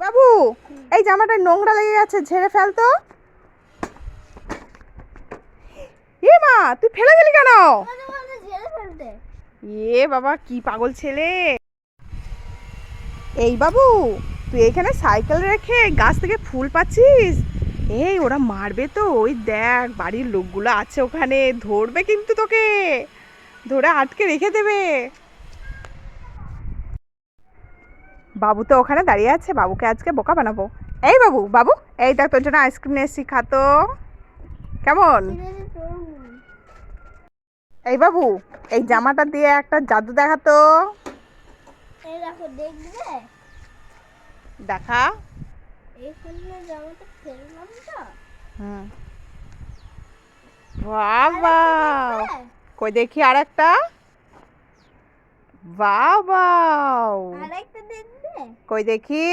বাবু, এই জামাটা নোংরা লেগে গেছে, ঝেড়ে ফেল তো। এ মা, তুই ফেলে দিলি কেন? এ বাবা, কি পাগল ছেলে। এই বাবু, তুই এখানে সাইকেল রেখে গাছ থেকে ফুল পাচ্ছিস? এই, ওরা মারবে তো, ওই দেখ, বাড়ির লোকগুলো আছে ওখানে, ধরবে কিন্তু তোকে। ধরে আটকে রেখে দেবে। বাবু তো ওখানে দাঁড়িয়ে আছে বাবুকে আজকে বোকা বানাবো। এই বাবু বাবু এই দেখ তোর জন্য আইসক্রিম নিয়ে এসছি খাতো কেমন? এই বাবু এই জামাটা দিয়ে একটা জাদু দেখাতো দেখো বাবা কই দেখি আর একটা বাবা কই দেখি?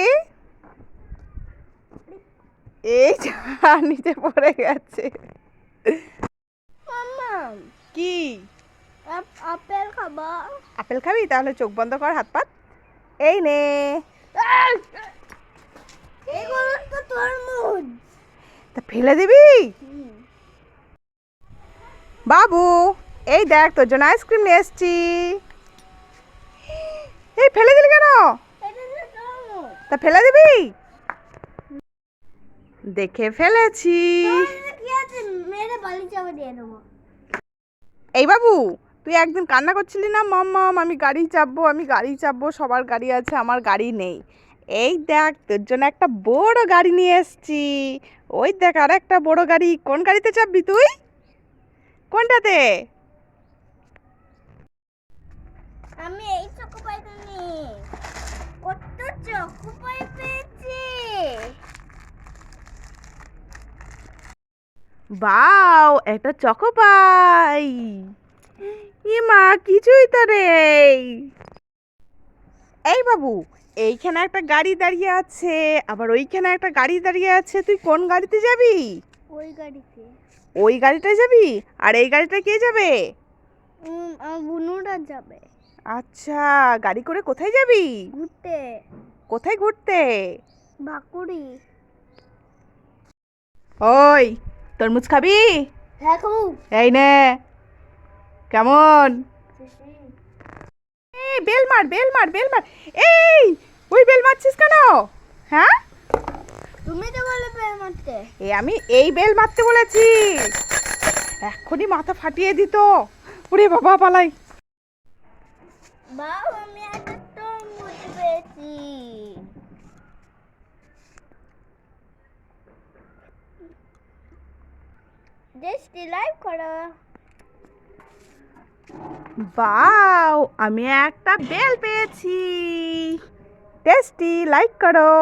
এই নিচে পড়ে গেছে। কি? আপেল খাবা? আপেল খাবি? তাহলে চোখ বন্ধ কর হাত পাত। এই নে। তা ফেলে দিবি? বাবু এই দেখ তোর জন্য আইসক্রিম নিয়ে এসছি এই ফেলে দিলি কেন এটা তো তরমুজ তা ফেলে দিবি? দেখে ফেলেছি। এই বাবু, তুই একদিন কান্না করছিলি না? মাম্মাম আমি গাড়ি চাপবো, আমি গাড়ি চাপবো, সবার গাড়ি আছে, আমার গাড়ি নেই। এই দেখ, তোর জন্য একটা বড় গাড়ি নিয়ে এসছি। ওই দেখ, আর একটা বড় গাড়ি। কোন গাড়িতে চাপবি তুই? কোনটাতে? আমি এই চকো পাইতে নি কত চকো পাই পেয়েছি বাও একটা চকো পাই মা কিছুই তো নেই। এই বাবু এইখানে একটা গাড়ি দাঁড়িয়ে আছে। আবার ওইখানে একটা গাড়ি দাঁড়িয়ে আছে। তুই কোন গাড়িতে যাবি? ওই গাড়িতে। ওই গাড়িটায় যাবি? আর এই গাড়িটা কে যাবে? বুনুরা যাবে। আচ্ছা গাড়ি করে কোথায় যাবি? ঘুরতে। কোথায় ঘুরতে? বাকুড়ি। ওই তরমুজ খাবি? এই নে। কেমন? এই বেল মার বেল মার বেল মার। এই ওই বেল মারছিস কেন? হ্যাঁ? তুমি তো বলে পেয়ে মারতে। এই আমি এই বেল মারতে বলেছি। এক্ষুনি মাথা ফাটিয়ে দিত ওরে বাবা পালাই। বাবা আমি একটা তরমুজ পেয়েছি দেশটি লাইভ করো বাও আমি একটা বেল পেয়েছি। টেস্টি লাইক করো।